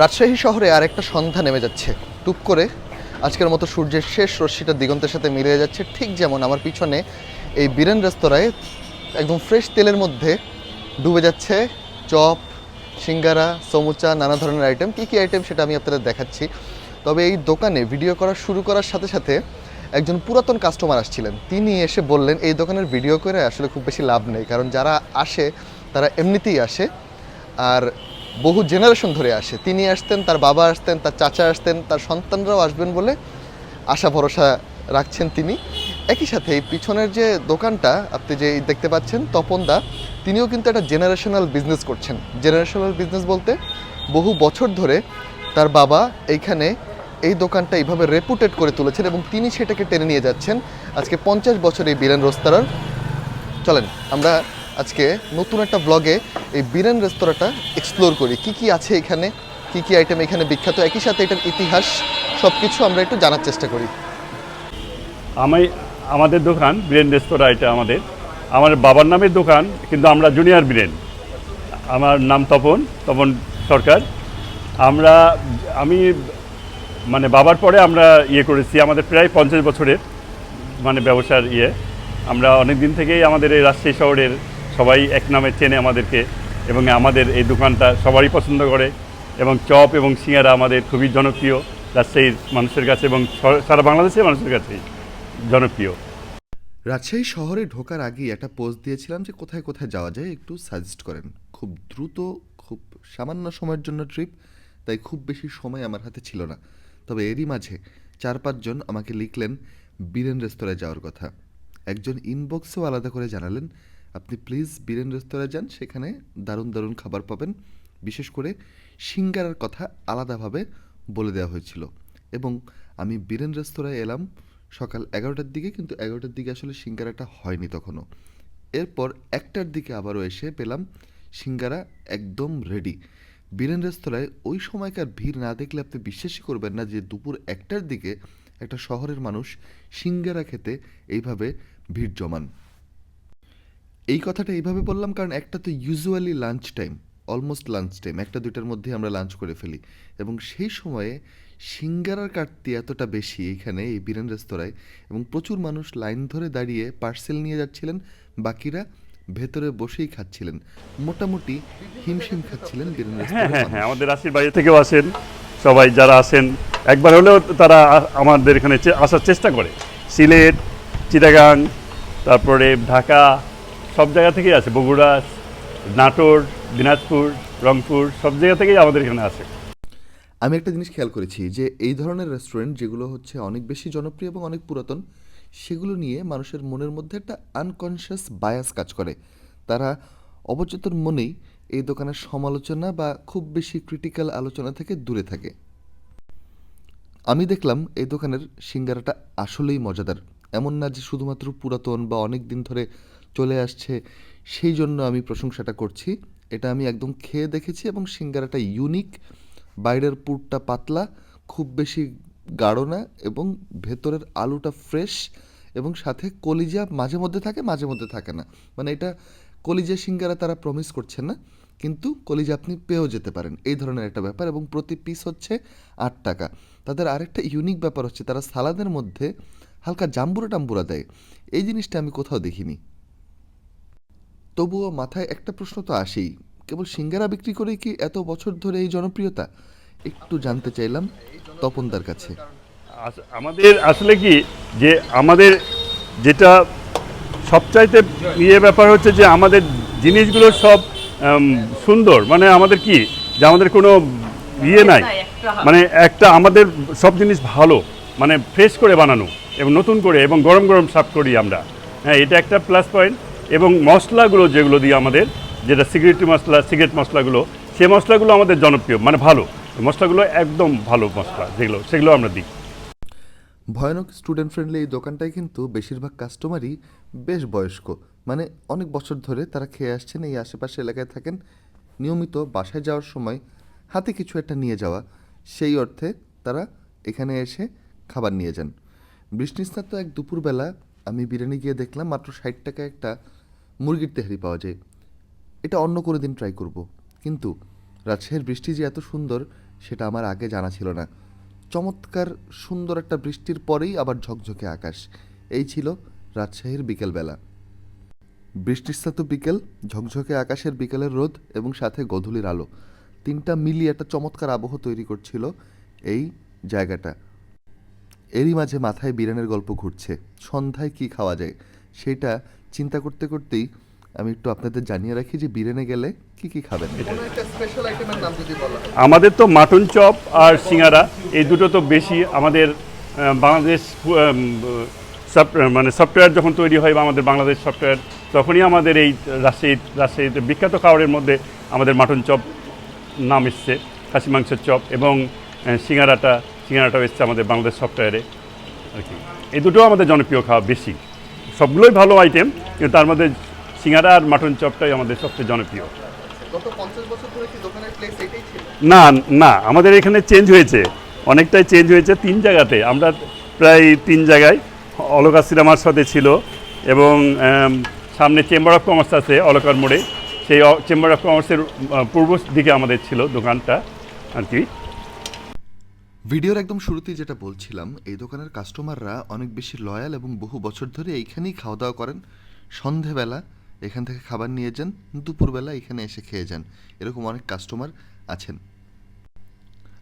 রাজশাহী শহরে আর একটা সন্ধ্যা নেমে যাচ্ছে। টুক করে আজকের মতো সূর্যের শেষ রশ্মিটা দিগন্তের সাথে মিলিয়ে যাচ্ছে ঠিক যেমন আমার পিছনে এই বীরেন রেস্তোরাঁয় একদম ফ্রেশ তেলের মধ্যে ডুবে যাচ্ছে চপ, সিঙ্গারা, সমুচা, নানা ধরনের আইটেম কী কী আইটেম সেটা আমি আপনাদের দেখাচ্ছি। তবে এই দোকানে ভিডিও করা শুরু করার সাথে সাথে একজন পুরাতন কাস্টমার আসছিলেন। তিনি এসে বললেন, এই দোকানের ভিডিও করে আসলে খুব বেশি লাভ নেই। কারণ যারা আসে, তারা এমনিতেই আসে। আর বহু জেনারেশন ধরে আসে। তিনি আসতেন, তার বাবা আসতেন, তার চাচা আসতেন, তার সন্তানরাও আসবেন বলে আশা, ভরসা রাখছেন তিনি। একই সাথে এই পিছনের যে দোকানটা, আপনি যে দেখতে পাচ্ছেন তপনদা তিনিও কিন্তু একটা জেনারেশনাল বিজনেস করছেন। জেনারেশনাল বিজনেস বলতে বহু বছর ধরে তার বাবা এইখানে এই দোকানটা এইভাবে রেপুটেড করে তুলেছেন এবং তিনি সেটাকে টেনে নিয়ে যাচ্ছেন। আজকে পঞ্চাশ বছর এই বীরেন রোস্তারার। চলেন, আমরা আজকে নতুন একটা ব্লগে এই বীরেন রেস্তোরাঁটা এক্সপ্লোর করি। কি কি আছে এখানে? কি কি আইটেম এখানে বিখ্যাত? একই সাথে এটার ইতিহাস সব কিছু আমরা একটু জানার চেষ্টা করি। আমি, আমাদের দোকান বীরেন রেস্তোরাঁ, এটা আমাদের। আমার বাবার নামের দোকান, কিন্তু আমরা জুনিয়র বীরেন আমার নাম তপন তপন সরকার। আমরা, আমি মানে বাবার পরে আমরা ইয়ে করেছি, আমাদের প্রায় পঞ্চাশ বছরের মানে ব্যবসার ইয়ে। আমরা অনেক দিন থেকেই আমাদের এই রাজশাহী শহরের সবাই এক নামে চেনে আমাদেরকে এবং আমাদের এই দোকানটা সবারই পছন্দ করে এবং চপ এবং সিঙ্গারা আমাদের খুবই জনপ্রিয়, রাজশাহীর মানুষের কাছে এবং সারা বাংলাদেশের মানুষের কাছেই জনপ্রিয়। রাজশাহী শহরে ঢোকার আগেই একটা পোস্ট দিয়েছিলাম যে কোথায় কোথায় যাওয়া যায়, একটু সাজেস্ট করেন। খুব দ্রুত, খুব সামান্য সময়ের জন্য ট্রিপ, তাই খুব বেশি সময় আমার হাতে ছিল না। তবে এরই মাঝে চার পাঁচজন আমাকে লিখলেন, বীরেন রেস্তোরাঁয় যাওয়ার কথা। একজন ইনবক্সেও আলাদা করে জানালেন আপনি প্লিজ বীরেন রেস্তোরাঁয় যান, সেখানে দারুণ দারুণ খাবার পাবেন। বিশেষ করে সিঙ্গারার কথা আলাদাভাবে বলে দেওয়া হয়েছিল। এবং আমি বীরেন রেস্তোরাঁয় এলাম সকাল এগারোটার দিকে, কিন্তু এগারোটার দিকে আসলে সিঙ্গারাটা হয়নি তখনও। এরপর একটার দিকে আবারও এসে পেলাম, সিঙ্গারা একদম রেডি বীরেন রেস্তোরাঁয় ওই সময়কার ভিড় না দেখলে আপনি বিশ্বাসই করবেন না যে দুপুর একটার দিকে একটা শহরের মানুষ সিঙ্গারা খেতে এইভাবে ভিড় জমান। এই কথাটা এইভাবে বললাম কারণ একটা তো usually lunch time almost lunch time একটা দুইটার মধ্যে আমরা লাঞ্চ করে ফেলি। এবং সেই সময়ে সিঙ্গারার কাটতি এতটা বেশি এখানে এই বীরেন রেস্তোরাঁয় এবং প্রচুর মানুষ লাইন ধরে দাঁড়িয়ে পার্সেল নিয়ে যাচ্ছিলেন বাকিরা ভেতরে বসেই খাচ্ছিলেন। মোটামুটি হিমশিম খাচ্ছিলেন বীরেন হ্যাঁ হ্যাঁ হ্যাঁ আমাদের রাশির বাইরে থেকেও আসেন সবাই যারা আসেন একবার হলেও তারা আমাদের এখানে আসার চেষ্টা করে। সিলেট চিটাগাং তারপরে ঢাকা সব জায়গা থেকেই আছে। বগুড়া, নাটোর, দিনাজপুর, রংপুর, সব জায়গা থেকেই আমাদের এখানে আসে আমি একটা জিনিস খেয়াল করেছি যে, এই ধরনের রেস্টুরেন্ট যেগুলো হচ্ছে অনেক বেশি জনপ্রিয় এবং অনেক পুরাতন, সেগুলো নিয়ে মানুষের মনের মধ্যে একটা আনকনশিয়াস বায়াস কাজ করে। তারা অবচেতন মনেই এই দোকানের সমালোচনা বা খুব বেশি ক্রিটিক্যাল আলোচনা থেকে দূরে থাকে। আমি দেখলাম এই দোকানের সিঙ্গারাটা আসলেই মজাদার। এমন না যে শুধুমাত্র পুরাতন বা অনেক দিন ধরে চলে আসছে, সেই জন্য আমি প্রশংসাটা করছি। এটা আমি একদম খেয়ে দেখেছি এবং সিঙ্গারাটা ইউনিক বাইরের পুরটা পাতলা, খুব বেশি গাঢ় না এবং ভেতরের আলুটা ফ্রেশ এবং সাথে কলিজা মাঝে মধ্যে থাকে, মাঝে মধ্যে থাকে না। মানে এটা কলিজা সিঙ্গারা তারা প্রমিস করছে না, কিন্তু কলিজা আপনি পেয়েও যেতে পারেন। এই ধরনের একটা ব্যাপার এবং প্রতি পিস হচ্ছে আট টাকা। তাদের আরেকটা ইউনিক ব্যাপার হচ্ছে তারা সালাদের মধ্যে হালকা জাম্বুরা টাম্বুরা দেয়। এই জিনিসটা আমি কোথাও দেখিনি। তবুও মাথায় একটা প্রশ্ন তো আসেই। কেবল সিঙ্গারা বিক্রি করেই কি এত বছর ধরে এই জনপ্রিয়তা? একটু জানতে চাইলাম তপনদার কাছে। আস- আমাদের আসলে কি যে আমাদের যেটা সবচাইতে ইয়ে ব্যাপার হচ্ছে যে আমাদের জিনিসগুলো সব সুন্দর। মানে আমাদের কি যে আমাদের কোনো ইয়ে নাই। মানে একটা আমাদের সব জিনিস ভালো। মানে ফ্রেশ করে বানানো এবং নতুন করে এবং গরম গরম সার্ভ করি আমরা। হ্যাঁ এটা একটা প্লাস পয়েন্ট। এবং মশলাগুলো যেগুলো দিই আমাদের, যেটা সিগারেট মশলা সিগারেট মশলাগুলো, সেই মশলাগুলো আমাদের জনপ্রিয় মানে ভালো। মশলাগুলো একদম ভালো মশলা, যেগুলো, সেগুলো আমরা দিই। ভয়ানক স্টুডেন্ট ফ্রেন্ডলি এই দোকানটায় কিন্তু বেশিরভাগ কাস্টমারই বেশ বয়স্ক। মানে অনেক বছর ধরে তারা খেয়ে আসছেন, এই আশেপাশে এলাকায় থাকেন। নিয়মিত বাসায় যাওয়ার সময় হাতে কিছু একটা নিয়ে যাওয়া, সেই অর্থে তারা এখানে এসে খাবার নিয়ে যান। বৃষ্টিস্নাত এক দুপুরবেলা আমি বিরিয়ানি গিয়ে দেখলাম, মাত্র ষাট টাকা একটা মুরগির তেহারি পাওয়া যায়। এটা অন্য কোনো দিন ট্রাই করব। কিন্তু রাজশাহীর বৃষ্টি যে এত সুন্দর, সেটা আমার আগে জানা ছিল না। চমৎকার, সুন্দর একটা বৃষ্টির পরেই আবার ঝকঝকে আকাশ। এই ছিল রাজশাহীর বিকেলবেলা। বৃষ্টিস্নাত বিকেল, ঝকঝকে আকাশের বিকেলের রোদ এবং সাথে গধূলির আলো। তিনটা মিলিয়ে একটা চমৎকার আবহ তৈরি করছিল এই জায়গাটা। এরই মাঝে মাথায় বিরিয়ানির গল্প ঘুরছে। সন্ধ্যায় কি খাওয়া যায়? সেটা চিন্তা করতে করতেই আমি একটু আপনাদের জানিয়ে রাখি যে বিরিয়ানি গেলে কি কি খাবেন? কোনো একটা স্পেশাল আইটেমের নাম যদি বলা আমাদের তো মাটন চপ আর সিঙ্গারা এই দুটো তো বেশি আমাদের বাংলাদেশ মানে সফটওয়্যার যখন তৈরি হয় বা আমাদের বাংলাদেশ সফটওয়্যার তখনই আমাদের এই রাজশাহী রাজশাহীতে বিখ্যাত খাবারের মধ্যে আমাদের মাটন চপ নাম এসছে খাসি মাংসের চপ এবং সিঙ্গারাটা সিঙ্গারাটাও এসছে আমাদের বাংলাদেশ সফটওয়্যারে আর কি। এই দুটো আমাদের জনপ্রিয় খাওয়া বেশি। সবগুলোই ভালো আইটেম কিন্তু তার মধ্যে সিঙ্গারা আর মাটন চপটাই আমাদের সবচেয়ে জনপ্রিয়। না না আমাদের এখানে চেঞ্জ হয়েছে। অনেকটাই চেঞ্জ হয়েছে তিন জায়গাতে। আমরা প্রায় তিন জায়গায় অলকা সিনেমার সাথে ছিল এবং সামনে চেম্বার অফ কমার্স আছে অলকার মোড়ে। সেই চেম্বার অফ কমার্সের পূর্ব দিকে আমাদের ছিল দোকানটা আর কি। ভিডিওর একদম শুরুতেই যেটা বলছিলাম, এই দোকানের কাস্টমাররা অনেক বেশি লয়াল এবং বহু বছর ধরে এইখানেই খাওয়া দাওয়া করেন। সন্ধেবেলা এখান থেকে খাবার নিয়ে যান, দুপুরবেলা এখানে এসে খেয়ে যান। এরকম অনেক কাস্টমার আছেন।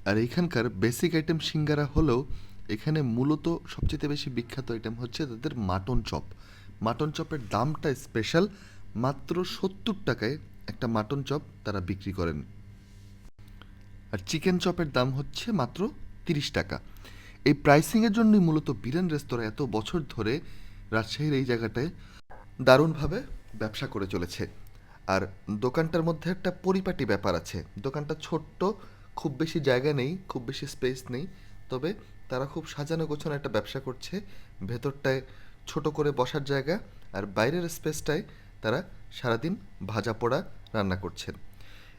আর এইখানকার বেসিক আইটেম সিঙ্গারা হলেও এখানে মূলত সবচেয়ে বেশি বিখ্যাত আইটেম হচ্ছে তাদের মাটন চপ। মাটন চপের দামটা স্পেশাল, মাত্র সত্তর টাকায় একটা মাটন চপ তারা বিক্রি করেন। আর চিকেন চপের দাম হচ্ছে মাত্র তিরিশ টাকা। এই প্রাইসিংয়ের জন্যই মূলত বীরেন রেস্তোরাঁ এত বছর ধরে রাজশাহীর এই জায়গাটায় দারুণভাবে ব্যবসা করে চলেছে। আর দোকানটার মধ্যে একটা পরিপাটি ব্যাপার আছে। দোকানটা ছোট্ট, খুব বেশি জায়গা নেই, খুব বেশি স্পেস নেই। তবে তারা খুব সাজানো গোছানো একটা ব্যবসা করছে। ভেতরটায় ছোট করে বসার জায়গা আর বাইরের স্পেসটায় তারা সারাদিন ভাজা পোড়া রান্না করছেন।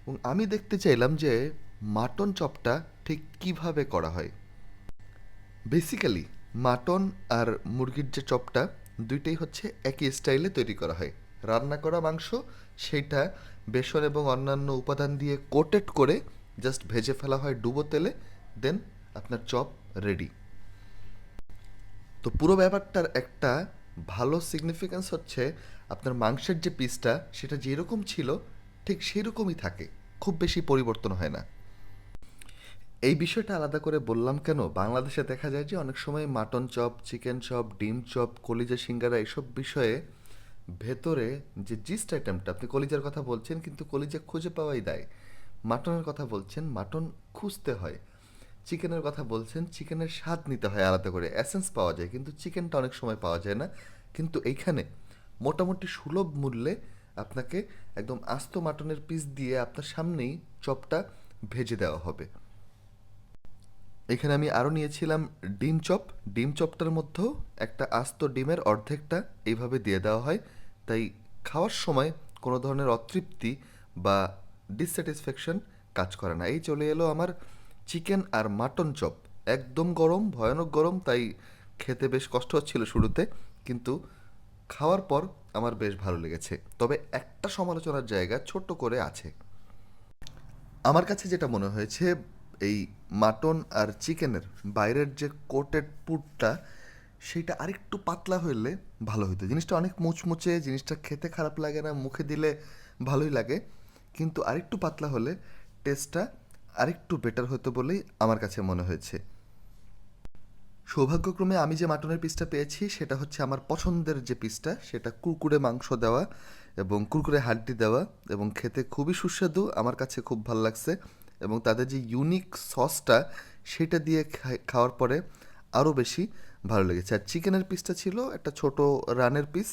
এবং আমি দেখতে চাইলাম যে মাটন চপটা ঠিক কীভাবে করা হয়? বেসিক্যালি মাটন আর মুরগির যে চপটা, দুইটাই হচ্ছে একই স্টাইলে তৈরি করা হয়। রান্না করা মাংস সেইটা বেসন এবং অন্যান্য উপাদান দিয়ে কোটেড করে জাস্ট ভেজে ফেলা হয় ডুবো তেলে দেন আপনার চপ রেডি তো পুরো ব্যাপারটার একটা ভালো সিগনিফিক্যান্স হচ্ছে আপনার মাংসের যে পিসটা সেটা যেরকম ছিল, ঠিক সেরকমই থাকে। খুব বেশি পরিবর্তন হয় না। এই বিষয়টা আলাদা করে বললাম কেন? বাংলাদেশে দেখা যায় যে অনেক সময় মাটন চপ, চিকেন চপ, ডিম চপ, কলিজা সিঙ্গারা এইসব বিষয়ে ভেতরে যে জিস্ট আইটেমটা আপনি কলিজার কথা বলছেন, কিন্তু কলিজা খুঁজে পাওয়াই দেয়। মাটনের কথা বলছেন, মাটন খুঁজতে হয়। চিকেনের কথা বলছেন, চিকেনের স্বাদ নিতে হয় আলাদা করে অ্যাসেন্স পাওয়া যায়, কিন্তু চিকেনটা অনেক সময় পাওয়া যায় না। কিন্তু এইখানে মোটামুটি সুলভ মূল্যে আপনাকে একদম আস্ত মাটনের পিস দিয়ে আপনার সামনেই চপটা ভেজে দেওয়া হবে। এখানে আমি আরও নিয়েছিলাম ডিম চপ। ডিম চপটার মধ্যেও একটা আস্ত ডিমের অর্ধেকটা এইভাবে দিয়ে দেওয়া হয়। তাই খাওয়ার সময় কোনো ধরনের অতৃপ্তি বা ডিসস্যাটিসফ্যাকশন কাজ করে না। এই চলে এলো আমার চিকেন আর মাটন চপ। একদম গরম, ভয়ানক গরম, তাই খেতে বেশ কষ্ট হচ্ছিল শুরুতে, কিন্তু খাওয়ার পর আমার বেশ ভালো লেগেছে। তবে একটা সমালোচনার জায়গা ছোট্ট করে আছে। আমার কাছে যেটা মনে হয়েছে এই মাটন আর চিকেনের বাইরের যে কোটেড পুরটা সেটা আরেকটু পাতলা হইলে ভালো হতো জিনিসটা অনেক মুচমুচে, জিনিসটা খেতে খারাপ লাগে না, মুখে দিলে ভালোই লাগে। কিন্তু আরেকটু পাতলা হলে টেস্টটা আরেকটু বেটার হতো বলেই আমার কাছে মনে হয়েছে। সৌভাগ্যক্রমে আমি যে মাটনের পিসটা পেয়েছি, সেটা হচ্ছে আমার পছন্দের যে পিসটা সেটা কুরকুরে মাংস দেওয়া এবং কুরকুরে হাড্ডি দেওয়া এবং খেতে খুবই সুস্বাদু, আমার কাছে খুব ভালো লাগছে। এবং তাদের যে ইউনিক সসটা সেটা দিয়ে খাওয়ার পরে আরও বেশি ভালো লেগেছে। আর চিকেনের পিসটা ছিল একটা ছোট রানের পিস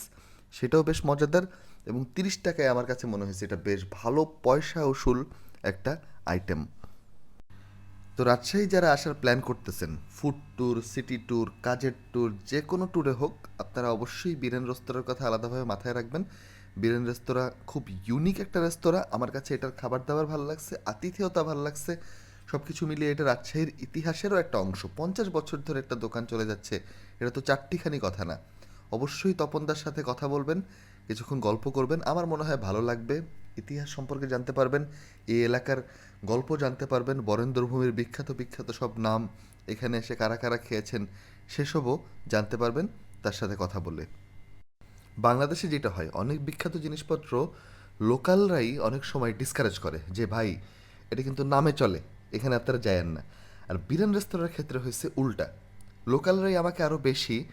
সেটাও বেশ মজাদার এবং তিরিশ টাকায় আমার কাছে মনে হয়েছে এটা বেশ ভালো পয়সা ওসুল একটা আইটেম তো রাজশাহী যারা আসার প্ল্যান করতেছেন ফুড ট্যুর সিটি ট্যুর কাজের ট্যুর যে কোনো ট্যুরে হোক, আপনারা অবশ্যই বীরেন রেস্তোরাঁর কথা আলাদাভাবে মাথায় রাখবেন। বীরেন রেস্তোরাঁ খুব ইউনিক একটা রেস্তোরাঁ। আমার কাছে এটার খাবার দাবার ভালো লাগছে, আতিথেয়তা ভালো লাগছে। সব কিছু মিলিয়ে এটা রাজশাহীর ইতিহাসেরও একটা অংশ। পঞ্চাশ বছর ধরে একটা দোকান চলে যাচ্ছে, এটা তো চারটিখানি কথা না। অবশ্যই তপনদার সাথে কথা বলবেন, কিছুক্ষণ গল্প করবেন। আমার মনে হয় ভালো লাগবে। ইতিহাস সম্পর্কে জানতে পারবেন, এই এলাকার গল্প জানতে পারবেন। বরেন্দ্রভূমির বিখ্যাত বিখ্যাত সব নাম এখানে এসে কারা কারা খেয়েছেন সেসবও জানতে পারবেন। তার সাথে কথা বলে। বাংলাদেশে যেটা হয়, অনেক বিখ্যাত জিনিসপত্র লোকালরাই অনেক সময় ডিসকারেজ করে যে, ভাই, এটা কিন্তু নামে চলে, এখানে আপনারা যায়েন না। আর বিরান রেস্তোরাঁর ক্ষেত্রে হয়েছে উল্টা। লোকালরাই আমাকে আরও বেশি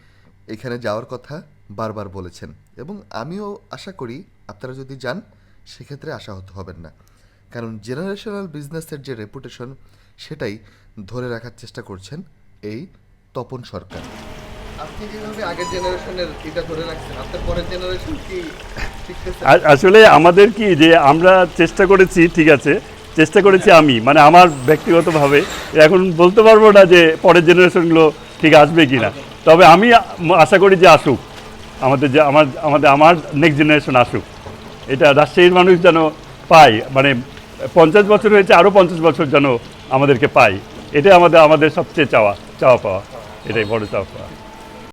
এখানে যাওয়ার কথা বারবার বলেছেন এবং আমিও আশা করি আপনারা যদি যান, সেক্ষেত্রে আশাহত হবেন না। কারণ জেনারেশনাল বিজনেসের যে রেপুটেশন সেটাই ধরে রাখার চেষ্টা করছেন এই তপন সরকার। আসলে আমাদের কি যে আমরা চেষ্টা করেছি ঠিক আছে চেষ্টা করেছি আমি মানে আমার ব্যক্তিগতভাবে এখন বলতে পারব না যে পরের জেনারেশনগুলো ঠিক আসবে কি না তবে আমি আশা করি যে আসুক আমাদের যে আমার আমাদের আমার নেক্সট জেনারেশন আসুক। এটা রাজশাহীর মানুষ যেন পায় মানে পঞ্চাশ বছর হয়েছে আরও পঞ্চাশ বছর যেন আমাদেরকে পায়। এটাই আমাদের আমাদের সবচেয়ে চাওয়া চাওয়া পাওয়া। এটাই বড় চাওয়া পাওয়া।